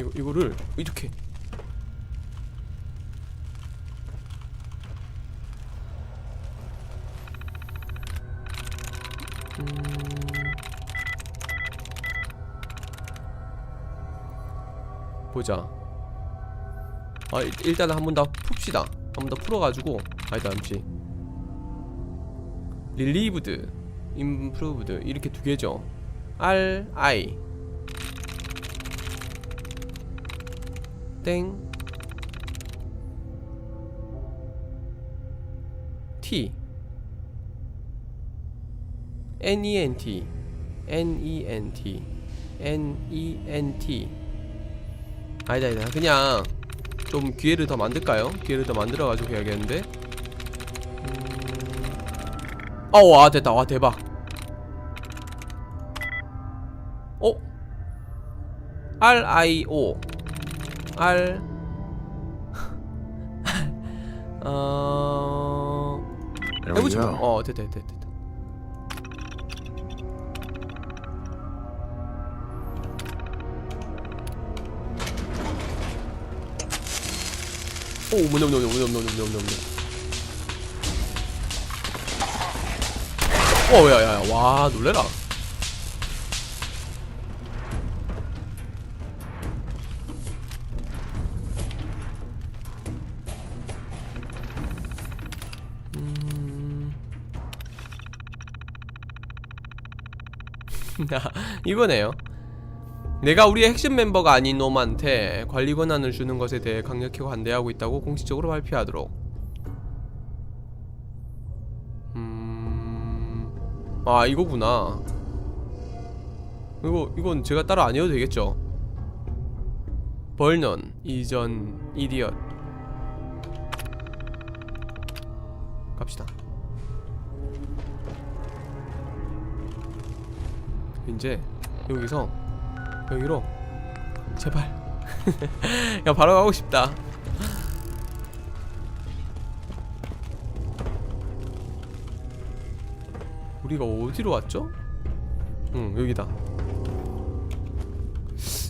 이거 이거를 이렇게 음. 보자. 아 일- 일단은 한 번 더 풉시다. 한 번 더 풀어가지고 아니다 잠시. 릴리브드, 임프루브드 이렇게 두 개죠. R I 땡. T. N E N T. N E N T. N E N T. 아니다 아니다. 그냥 좀 기회를 더 만들까요? 기회를 더 만들어가지고 해야겠는데? 음... 어와 됐다. 와 대박. 어? R R 어 go. 어 됐다 됐다 됐다. 오 뭐냐 뭐냐 뭐냐 뭐냐 뭐냐 뭐냐 뭐냐. 어 야 야 야 와 놀래라. 이거네요. 내가 우리의 핵심 멤버가 아닌 놈한테 관리 권한을 주는 것에 대해 강력히 반대하고 있다고 공식적으로 발표하도록. 음, 아 이거구나. 이거 이건 제가 따로 안 해도 되겠죠. 벌넌 이전 이디엇. 갑시다. 이제 여기서 여기로 제발. 야 바로 가고 싶다. 우리가 어디로 왔죠? 응 여기다.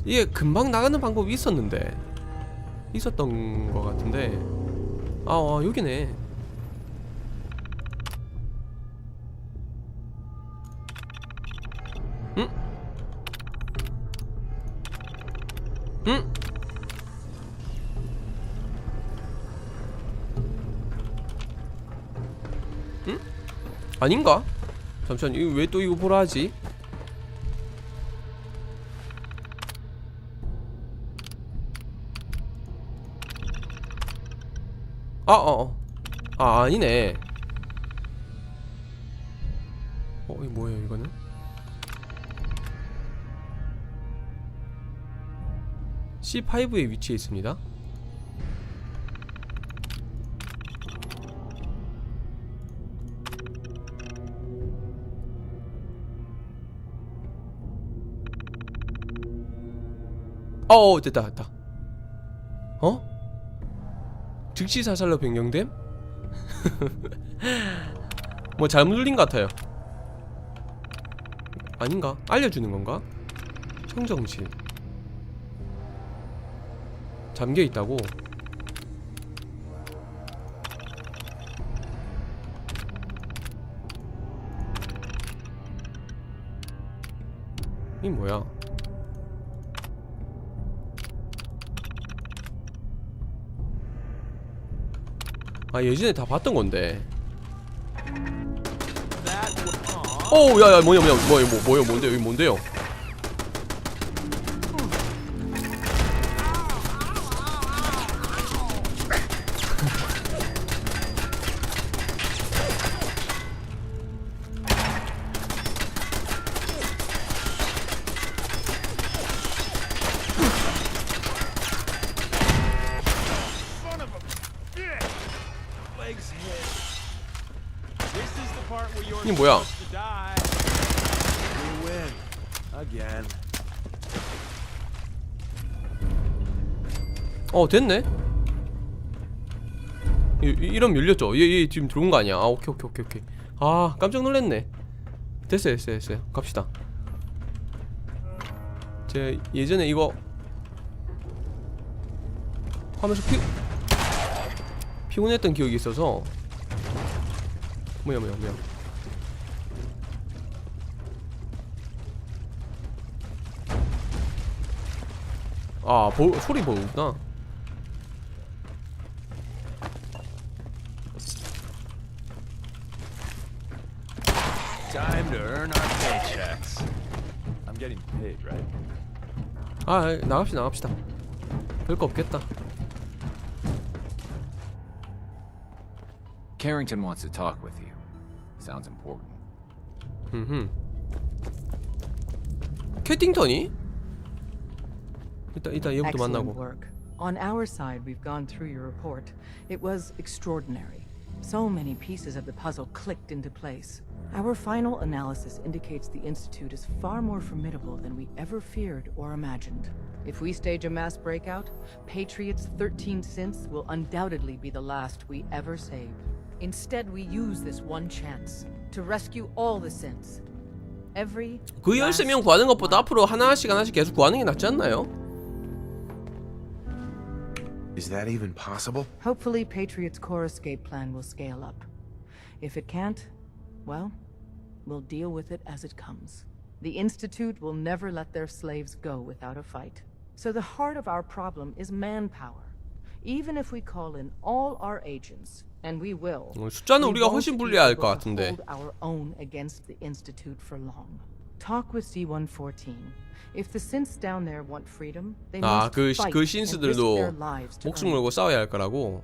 이게 금방 나가는 방법이 있었는데 있었던 것 같은데. 아, 아 여기네 응? 응? 아닌가? 잠시만 이거 왜 또 이거 보라 하지? 아, 어, 어. 아, 아니네. C5에 위치해 있습니다. 어, 어 됐다 됐다. 어? 즉시 사살로 변경됨? 뭐 잘못 눌린 것 같아요. 아닌가? 알려주는 건가? 청정실. 잠겨 있다고. 이 뭐야? 아 예전에 다 봤던 건데. 오, 야야 뭐냐 뭐냐 뭐야 뭐 뭐야 뭔데요? 이거 뭔데요? This is the part where you're 이 뭐야? 어 됐네. 이, 이- 이러면 열렸죠. 얘, 얘 지금 들어온 거 아니야? 아 오케이 오케이 오케이 오케이. 아 깜짝 놀랐네. 됐어요 됐어요 됐어요. 갑시다. 제 예전에 이거 하면서 피 피곤했던 기억이 있어서 뭐야 뭐야 뭐야 아 보, 소리 보는구나 Time to earn our paychecks. I'm getting paid, right? 아 나갑시다 나갑시다 별거 없겠다 Carrington wants to talk with you. Sounds important. 흠흠 캐팅턴이? 일단 일단 얘부터 Excellent 만나고 work. On our side, we've gone through your report. It was extraordinary. So many pieces of the puzzle clicked into place. Our final analysis indicates the Institute is far more formidable than we ever feared or imagined. If we stage a mass breakout, Patriot's 13 synths will undoubtedly be the last we ever save. Instead, we use this one chance to rescue all the synths. Every 그 last 13명 구하는 것보다 one. 앞으로 하나씩 하나씩 계속 구하는 게 낫지 않나요? Is that even possible? Hopefully, Patriot's core escape plan will scale up. If it can't, well, we'll deal with it as it comes. The Institute will never let their slaves go without a fight. So the heart of our problem is manpower. Even if we call in all our agents, and we will, 어, 숫자는 we 우리가 won't 훨씬 be 불리할 able 것 to 같은데. hold our own against the Institute for long. Talk with C-114. If the synths down there want freedom, they 아, must 그, fight 그 and risk their 신스들도 lives to 목숨 earn it. 걸고 싸워야 할 거라고.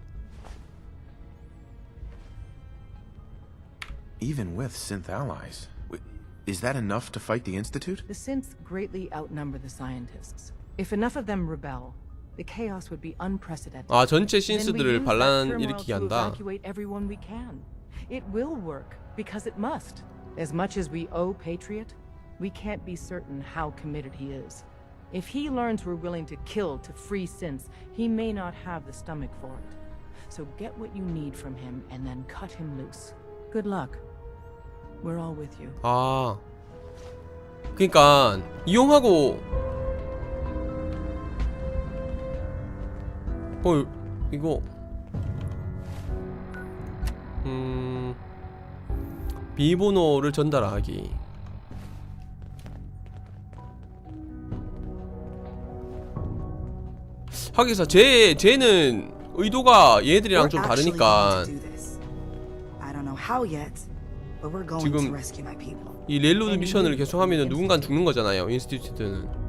Even with synth allies, w- is that enough to fight the Institute? The synths greatly outnumber the scientists. If enough of them rebel, the chaos would be unprecedented. 아 전체 Then we 신스들을 use that 반란 turmoil 일으키게 to 한다. evacuate everyone we can. It will work because it must. As much as we owe Patriot, we can't be certain how committed he is. If he learns we're willing to kill to free synths, he may not have the stomach for it. So get what you need from him and then cut him loose. Good luck. We're all with you. 아. 그러니까 이용하고 어 이거 음 비번호를 전달하기 하기사 제 쟤는 의도가 얘들이랑 좀 다르니까 지금. 이 레일로드 미션을 계속하면 누군간 죽는 거잖아요 인스티튜트는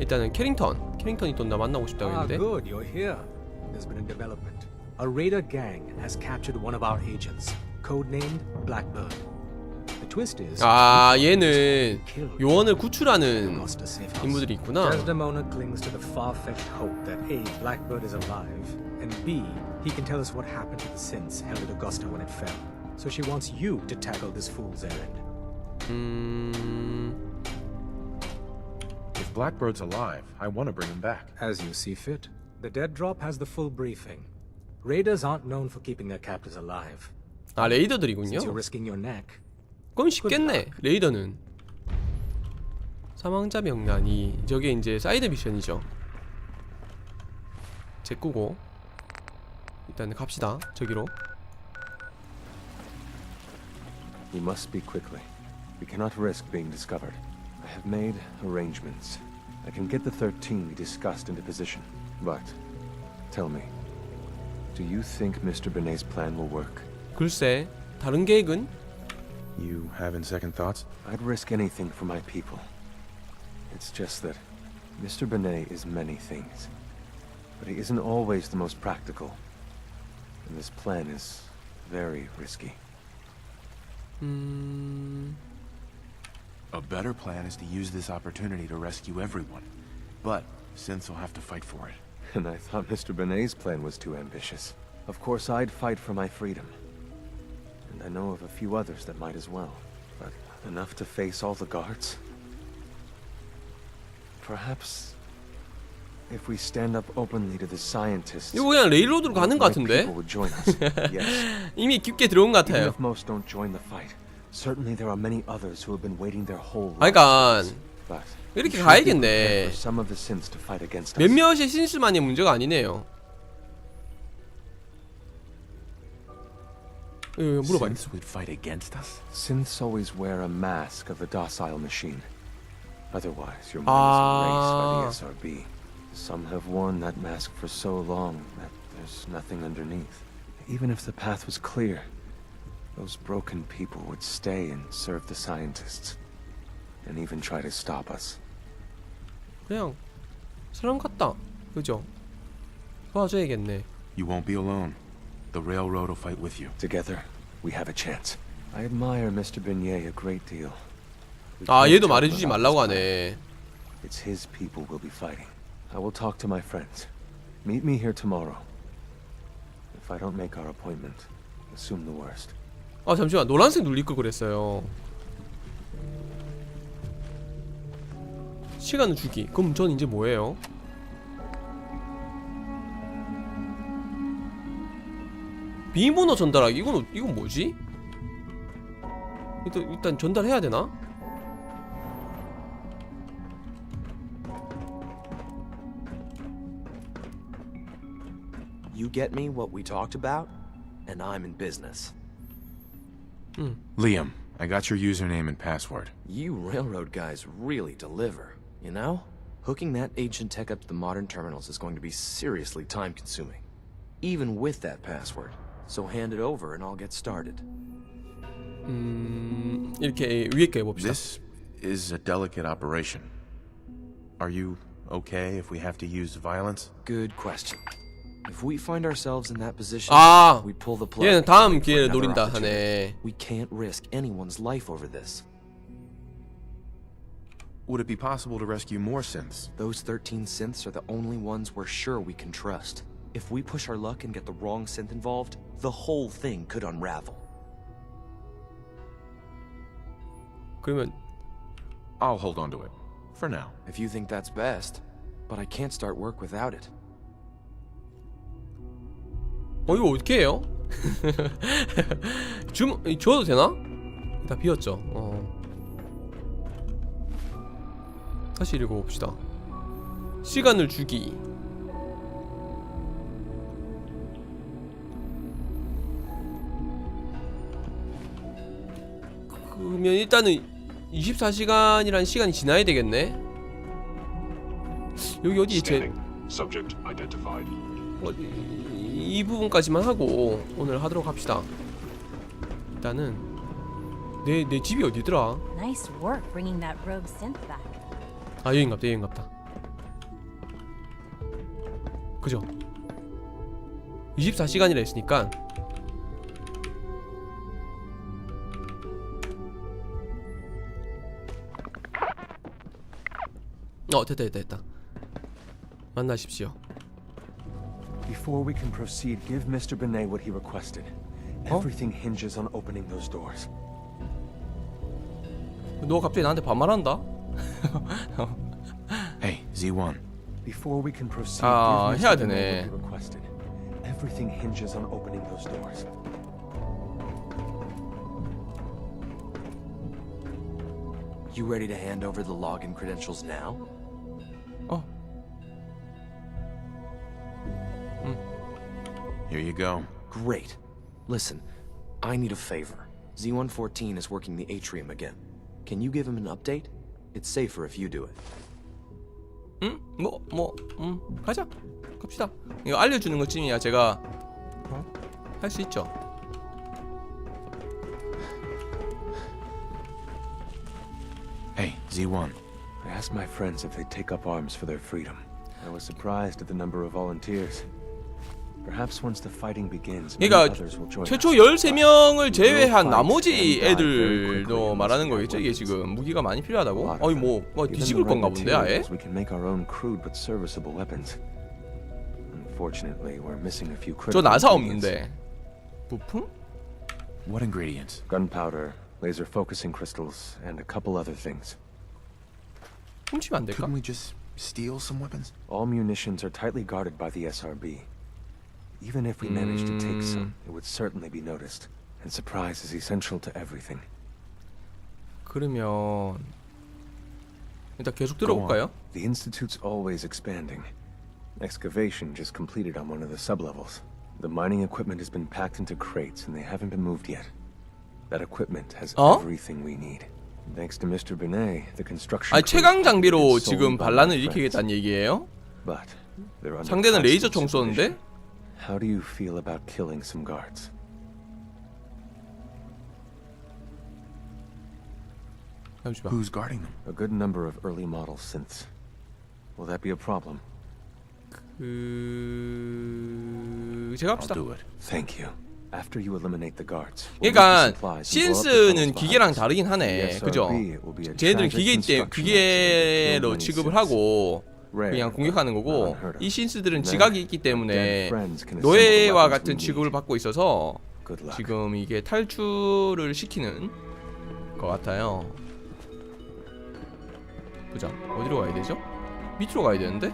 일단은 캐링턴 캐링턴이 또 나 만나고 싶다고 Ah, 했는데 good, you're here. There's been a development. A raider gang has captured one of our agents, codenamed Blackbird. The twist is, 아 we 얘는 killed 요원을 구출하는 Augusta safe house. 인물들이 있구나 Desdemona clings to the far-fetched hope that A. Blackbird is alive, and B. He can tell us what happened to the synths held at Augusta when it fell. So she wants you to tackle this fool's errand. 음... If Blackbird's alive, I want to bring him back. As you see fit. The dead drop has the full briefing. Raiders aren't known for keeping their captors alive. 아 레이더들이군요 Since you're risking your neck, 그럼 쉽겠네 레이더는 사망자 명단이 저게 이제 사이드 미션이죠 제 꾸고 일단 갑시다 저기로 We must speak quickly. We cannot risk being discovered. I have made arrangements. I can get the 13 we discussed into position. But, tell me, do you think Mr. Benet's plan will work? 글쎄 다른 계획은? You having second thoughts? I'd risk anything for my people. It's just that Mr. Benet is many things, but he isn't always the most practical. And this plan is very risky. 음... A better plan is to use this opportunity to rescue everyone. But synths will have to fight for it. And I thought Mr. Benet's plan was too ambitious. Of course, I'd fight for my freedom. And I know of a few others that might as well. But enough to face all the guards? Perhaps if we stand up openly to the scientists, 이거 그냥 레일로드로 가는 것 my 같은데? people would join us. yes. 이미 깊게 들어온 것 Even 같아요 if most don't join the fight, certainly there are many others who have been waiting their whole 아 lives. 그니까 But 이렇게 we should be prepared 가야겠네. for some of the synths to fight against us. 몇몇의 신수만이 문제가 아니네요. 예, 예, 물어봐요. Synths would fight against us? Synths always wear a mask of the docile machine. Otherwise, your Ah. mind is erased by the SRB. Some have worn that mask for so long that there's nothing underneath. Even if the path was clear, those broken people would stay and serve the scientists. And even try to stop us. 그냥 사람 같다. 그죠? 도와줘야겠네. You won't be alone. The railroad will fight with you. Together, we have a chance. I admire Mr. Beignet a great deal. We 아 can't 얘도 talk 말해주지 about 말라고 this 하네. It's his people we'll be fighting. I will talk to my friends. Meet me here tomorrow. If I don't make our appointment, assume the worst. 아 잠시만 노란색 걸 그랬어요. 시간을 주기. 그럼 전 이제 뭐예요? 비밀번호 전달하기. 이건 이건 뭐지? 일단 일단 전달해야 되나? Liam, I got your username and password. You railroad guys really deliver, you know? Hooking that ancient tech up to the modern terminals is going to be seriously time consuming. Even with that password. So hand it over and I'll get started. 음 이렇게 위에 게 봅시다. This is a delicate operation. Are you okay if we have to use violence? Good question. If we find ourselves in that position, 아 we pull the plug. 얘는 and 다음 wait for 기회를 another 노린다 opportunity. 하네. We can't risk anyone's life over this. Would it be possible to rescue more synths? Those 13 synths are the only ones we're sure we can trust. If we push our luck and get the wrong synth involved, the whole thing could unravel. 그러면 I'll hold on to it. For now. If you think that's best, but I can't start work without it. 어 이거 어떻게 해요? 줌 줘도 되나? 다 비었죠. 어. 다시 읽어봅시다. 시간을 주기. 그러면 일단은 24시간이란 시간이 지나야 되겠네. 여기 어디 제. 어, 이, 이 부분까지만 하고 오늘 하도록 합시다. 일단은 내 내 집이 어디더라? Nice work bringing that rogue synth back. 아 여긴갑다 여긴갑다. 그죠? 24시간이라 했으니까 어 됐다 됐다 됐다 만나십시오 Before we can proceed, give Mr. Benet what he requested. Everything hinges on opening those doors. 너 갑자기 나한테 반말한다? Hey, Z1. Before we can proceed, 아, give 해야 Mr. Benet 되네. what he requested. Everything hinges on opening those doors. You ready to hand over the login credentials now? Here you go. Great. Listen, I need a favor. Z114 is working the atrium again. Can you give him an update? It's safer if you do it. 응? 뭐, 뭐, 음, 가자. 갑시다. 이거 알려주는 것쯤이야 제가 어? 할 수 있죠. Hey, Z1. I asked my friends if they'd take up arms for their freedom. I was surprised at the number of volunteers. Perhaps once the fighting begins, many 그러니까 others will join 최초 us. 13명을 제외한 나머지 애들도 말하는 거겠죠 이게 지금 무기가 많이 필요하다고? 어이 뭐, 뭐 Given 뒤집을 the 건가 right 본데 아예? materials, We can make our own crude but serviceable weapons. Unfortunately, we're missing a few 저 critical 나사 ingredients. 없는데 부품? What ingredients? Gunpowder, laser focusing crystals, and a couple other things. 훔치면 안 될까? Couldn't we just steal some weapons? All munitions are tightly guarded by the SRB. Even if we managed to take some, it would certainly be noticed. And surprise is essential to everything. 그러면 일단 계속 Go on. 들어볼까요? The Institute's always expanding. Excavation just completed on one of the sublevels. The mining equipment has been packed into crates and they haven't been moved yet. That equipment has 어? everything we need. Thanks to Mr. Binet, the construction 아니 crew 최강 장비로 is 지금 sold by 반란을 my friends. 일으키겠다는 얘기예요? But they're under 상대는 레이저 총 constant 쏘는데? How do you feel about killing some guards? Who's guarding them? A good number of early model synths. Will that be a problem? 그 제가 I'll 합시다. do it. Thank you. After you eliminate the guards, we'll 그러니까 신스는 기계랑. 다르긴 하네. 그죠? SRB, it will be a 쟤네들은 기계이기 때문에 기계로 취급을. 하고 그냥 공격하는 거고. 이 신스들은 지각이 있기 때문에 노예와 같은. 취급을 받고 있어서 Good luck. 지금 이게 탈출을 시키는 것 같아요. 보자 어디로 가야 되죠? 밑으로 가야 되는데?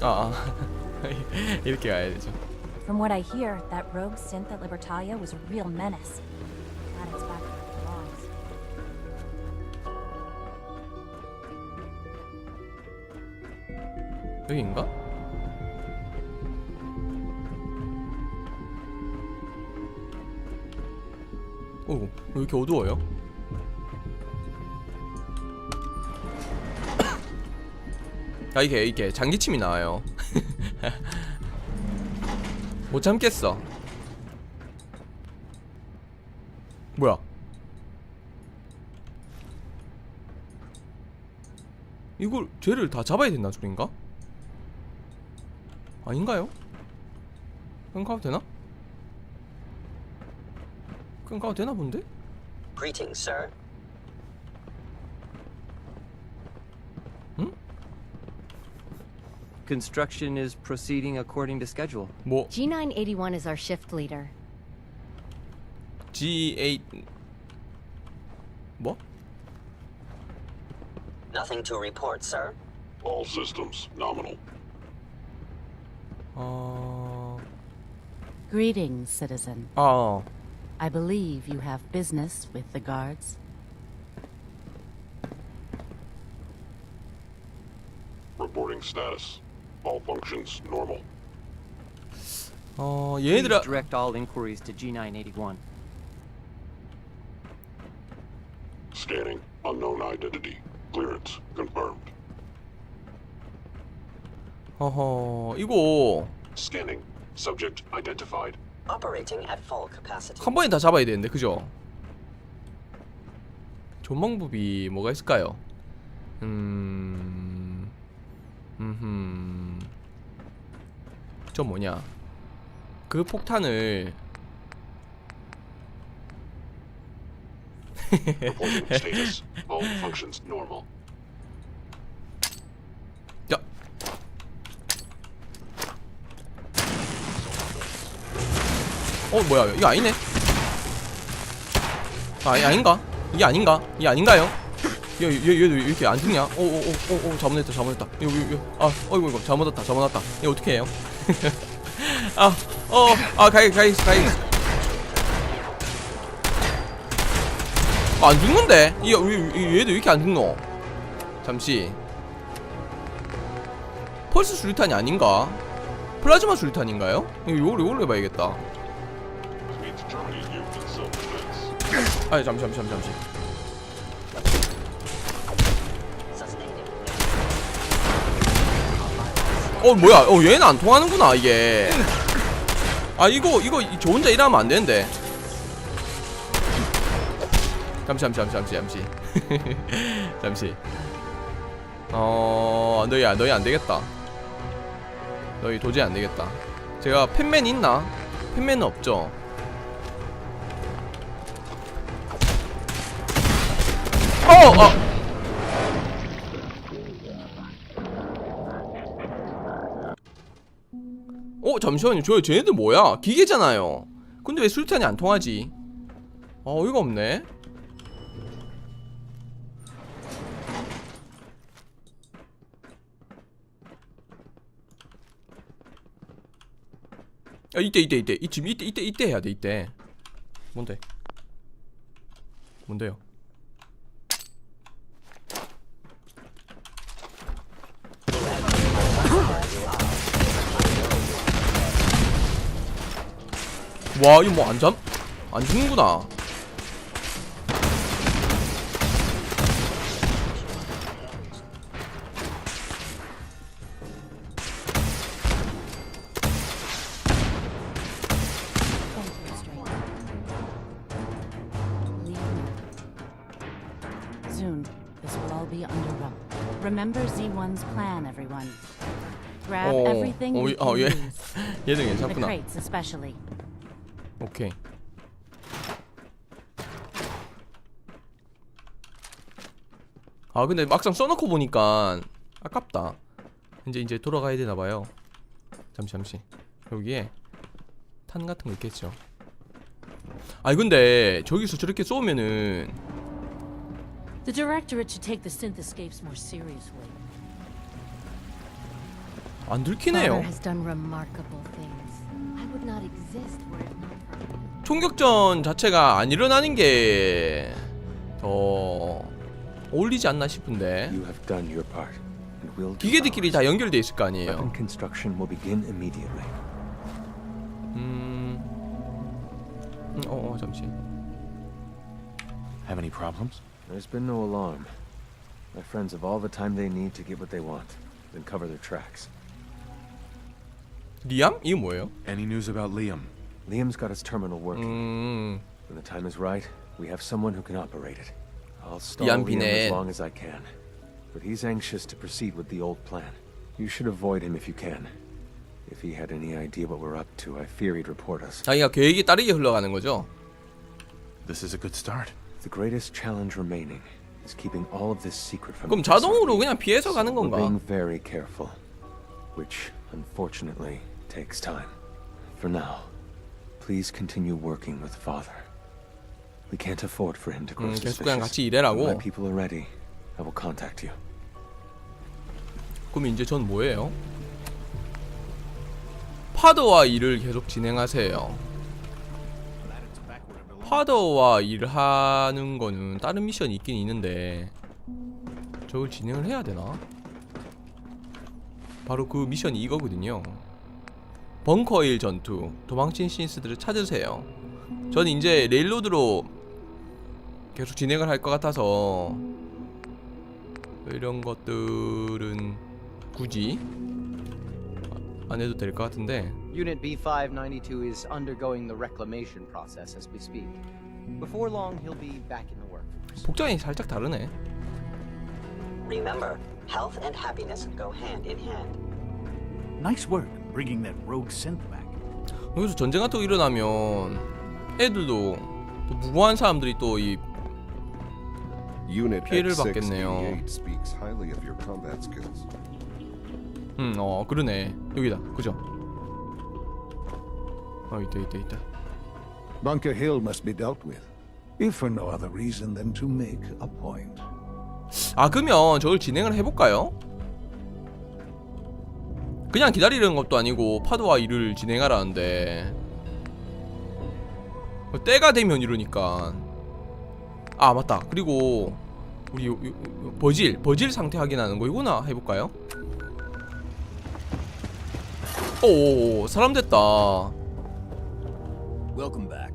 아, 아. 이렇게 가야 되죠. From what I hear, that rogue synth at Libertalia was a real menace. Glad it's back 여기인가? 오, 왜 이렇게 어두워요? 아 이게 이게 장기침이 나와요. 못 참겠어. 뭐야? 이걸 쟤를 다 잡아야 된다는 소린가? 아닌가요? 그냥 가도 되나? 그냥 가도 되나 본데? Greetings, sir. Construction is proceeding according to schedule. 뭐 G981 is our shift leader. G8 뭐? Nothing to report, sir. All systems nominal. Greetings, citizen. 아, I believe you have business with the guards. Reporting status. All functions normal. 어, Please 얘네들아 direct all inquiries to G981. Scanning. Unknown identity. Clearance confirmed. 어허, 이거 Scanning. Subject identified. Operating at full capacity. 한 번에 다 잡아야 되는데, 그죠? 방법이 뭐가 있을까요? 음, 음, 저 뭐냐? 그 폭탄을 Reporting status. All functions normal. 야. 어 뭐야 이거 아니네 아이 아닌가? 이게 아닌가? 이게 아닌가요? 얘, 얘, 얘도 이렇게 안 죽냐? 오오오오오 잘못했다 잘못했다 이거 이거 이거. 아 어이구 이거 잘못했다 잘못했다 이거 어떻게 해요? 아어아 가이 가이 가이 아, 안 죽는데? 이, 이, 이 얘도 왜 이렇게 안 죽노? 잠시 펄스 수류탄이 아닌가? 플라즈마 수류탄인가요? 이거 이걸 이걸로 해봐야겠다 아 잠시 잠시 잠시 잠시. 어 뭐야? 어 얘는 안 통하는구나 이게. 아 이거 이거 이- 저 혼자 일하면 안 되는데. 잠시 잠시 잠시 잠시 잠시. 잠시. 어 너희 안- 너희 안 되겠다. 너희 도저히 안 되겠다. 제가 팬맨 있나? 팬맨은 없죠 어 어. 어 잠시만요. 저 쟤네들 뭐야? 기계잖아요. 근데 왜 수류탄이 안 통하지? 아 어이가 없네. 아 이때 이때 이때. 이 지금 이때 이때 이때 해야 돼 이때. 뭔데? 뭔데요? 와 이거 뭐 안 잠? 안 죽는구나 Soon, this will all be under wrap. Remember Z1's plan, everyone. Grab 어, everything 어, we 어, can 얘, use. 얘들 The 괜찮구나 crates especially. 오케이 아 근데 막상 써놓고 보니까 아깝다 이제 이제 돌아가야 되나봐요 잠시 잠시 여기에 탄 같은 거 있겠죠 아니 근데 저기서 저렇게 쏘면은 The Directorate should take the synth escapes more seriously. 안 들키네요 Father has done remarkable things. I would not exist were it not for him. 총격전 자체가 안 일어나는 게 더 어울리지 않나 싶은데 기계들끼리 다 연결돼 있을 거 아니에요. 음... 음, 어, 어 잠시 Have any problems? There's been no alarm. My friends have all the time they need to get what they want, then cover their tracks. 리암? 이게 뭐예요? Any news about Liam? Liam's got his terminal working. 음... When the time is right, we have someone who can operate it. I'll stall Liam Liam Binet. as long as I can. But he's anxious to proceed with the old plan. You should avoid him if you can. If he had any idea what we're up to, I fear he'd report us. 자기가 계획이 따르게 흘러가는 거죠? This is a good start. The greatest challenge remaining is keeping all of this secret from 그럼 the 자동으로 그냥 피해서 가는 We're 건가? being very careful, which unfortunately takes time. For now, Please continue working with father. We can't afford for him to grow 음, 계속 suspicious. 그냥 같이 When 일해라고? people are ready, I will contact you. 그럼 이제 전 뭐예요? 파더와 일을 계속 진행하세요 파더와 일을 하는 거는 다른 미션이 있긴 있는데 저걸 진행을 해야 되나? 바로 그 미션이 이거거든요 벙커일 전투 도망친 신스들을 찾으세요 전 이제 레일로드로 계속 진행을 할 것 같아서 이런 것들은 굳이 안 해도 될 것 같은데 Unit B592 is undergoing the reclamation process as we speak. Before long, he'll be back in the workforce. 복장이 살짝 다르네 Remember, health and happiness go hand in hand. Nice work bringing that rogue synth back. 여기서 전쟁 같은 거 일어나면 애들도 또 무고한 사람들이 또 이 피해를 받겠네요. X688 speaks highly of your combat skills. 음, 어, 그러네. 여기다. 그죠? 어, 있다, 있다, 있다. Bunker Hill must be dealt with, if for no other reason than to make a point. 아, 그러면 저걸 진행을 해볼까요? 그냥 기다리는 것도 아니고 파도와 일을 진행하라는데 어, 때가 되면 이러니까 아 맞다 그리고 우리 요, 요, 요, 버질 버질 상태 확인하는 거 이거나 해볼까요? 오 사람 됐다 Welcome back.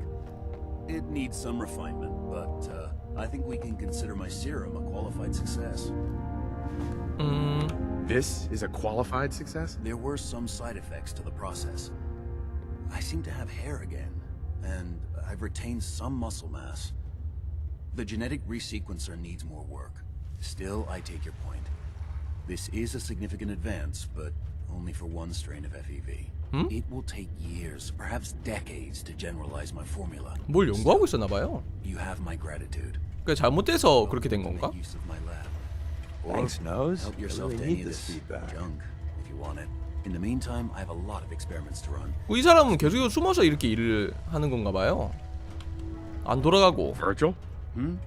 It needs some refinement, but uh, I think we can consider my serum a qualified success. 음 This is a qualified success? There were some side effects to the process. I seem to have hair again, and I've retained some muscle mass. The genetic resequencer needs more work. Still, I take your point. This is a significant advance, but only for one strain of FEV. Hmm? It will take years, perhaps decades, to generalize my formula. 뭘 연구하고 있었나 봐요 You have my gratitude. 그 잘못돼서 그렇게 된 건가? Or Thanks, Nose. Help yourself really to any of this feedback. junk if you want it. In the meantime, I have a lot of experiments to run. 어, 이 사람은 계속 숨어서 이렇게 일을 하는 건가 봐요 안 돌아가고 Virgil? Hmm?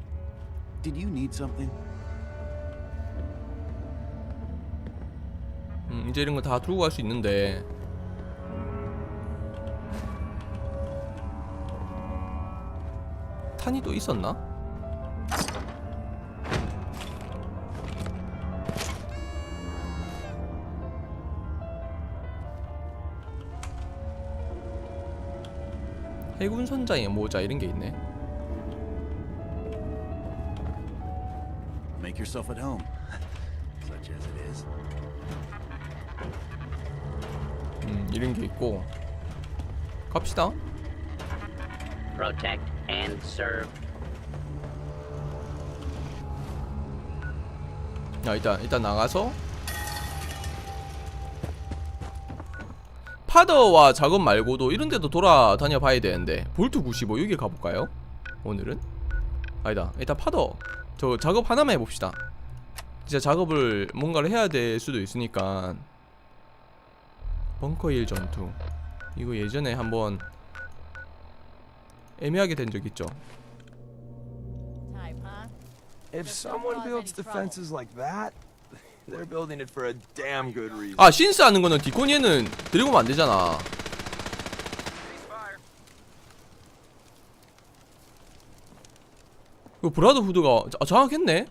Did you need something? 음, 이제 이런 거 다 들고 갈 수 있는데 탄이 또 있었나? 해군 선장의 모자 이런 게 있네. Make yourself at home. Such as it is. 음, 이런 게 있고. 갑시다. Protect and serve. 야, 일단 일단 나가서 파더와 작업 말고도 이런 데도 돌아다녀 봐야 되는데 볼트 95 여기 가볼까요? 오늘은? 아니다. 일단 파더. 저 작업 하나만 해봅시다. 진짜 작업을 뭔가를 해야 될 수도 있으니까. 벙커 1 전투. 이거 예전에 한번 애매하게 된 적 있죠? If someone builds defenses like that, 아 신스 하는 거는 디코니에는 들이고면 안 되잖아. 이거 브라더 후드가 아, 장악했네?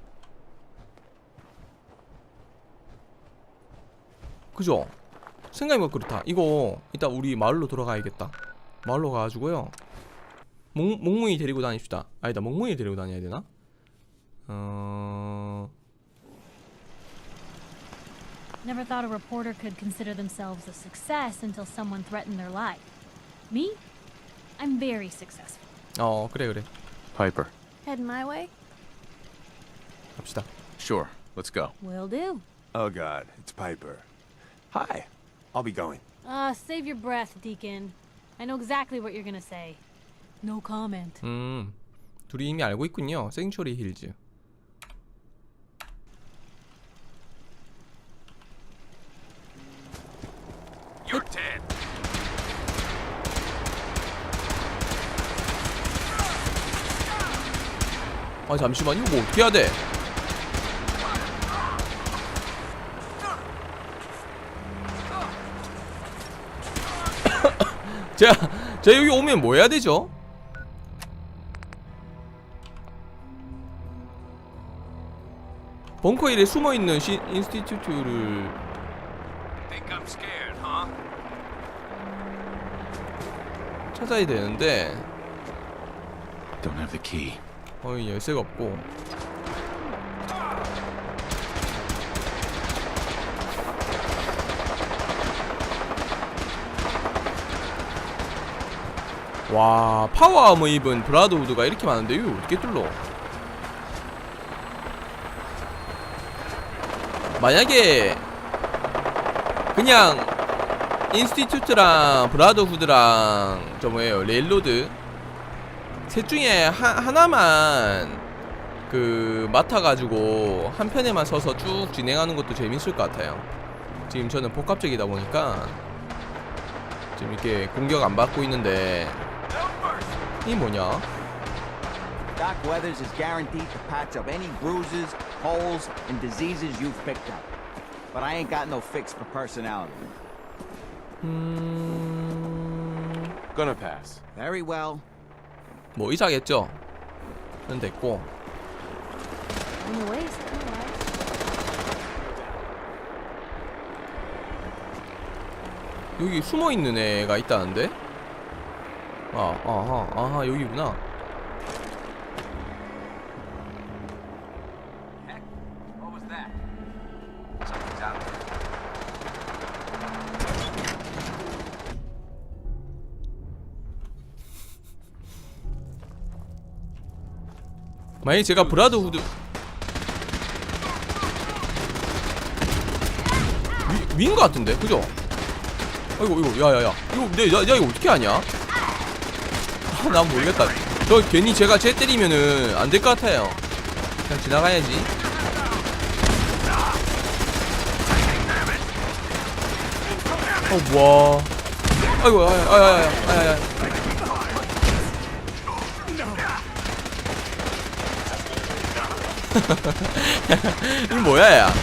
그죠? 생각해보면 그렇다. 이거 이따 우리 마을로 돌아가야겠다. 마을로 가가지고요. 몽, 몽무이 데리고 다닙시다. 아니다 몽무이 데리고 다녀야 되나? 어... Never thought a reporter could consider themselves a success until someone threatened their life. Me? I'm very successful. 어 그래 그래 Piper. Heading my way? 갑시다 Sure. Let's go. Will do. Oh god, it's Piper. Hi. I'll be going. Uh, save your breath, Deacon. I know exactly what you're gonna say. No comment. 음 둘이 이미 알고 있군요 생츄리 힐즈 아 잠시만 이거 뭐 어떻게 해야 돼? 제가 제가 여기 오면 뭐 해야 되죠? 벙커 1에 숨어 있는 시, 인스티튜트를? 찾아야 되는데 Don't have the key. 어이 열쇠가 없고. 와 파워 아머 입은 브라드우드가 이렇게 많은데? 이거 어떻게 뚫러? 만약에 그냥 인스티튜트랑 브라더 후드랑 저 뭐예요? 레일로드 셋 중에 하, 하나만 그 맡아가지고 한 편에만 서서 쭉 진행하는 것도 재밌을 것 같아요. 지금 저는 복합적이다 보니까 지금 이렇게 공격 안 받고 있는데 이 뭐냐? Doc Weathers is guaranteed to patch up any bruises, holes, and diseases you've picked up. But I ain't got no fix for personality. 음... Gonna pass. Very well. 뭐 의사겠죠? 는 됐고. 여기 숨어 있는 애가 있다는데? 아, 아하, 아하, 여기구나. 만약에 제가 브라더후드 위, 위인 것 같은데, 그죠? 아이고, 이거, 야야야, 이거, 내, 야, 야, 이거 어떻게 하냐? 아, 난 모르겠다. 저 괜히 제가 쟤 때리면은 안 될 것 같아요. 그냥 지나가야지. 어, 뭐야. 아이고, 아야, 아야, 아야, 아야, 아야. 이거 뭐야, 야.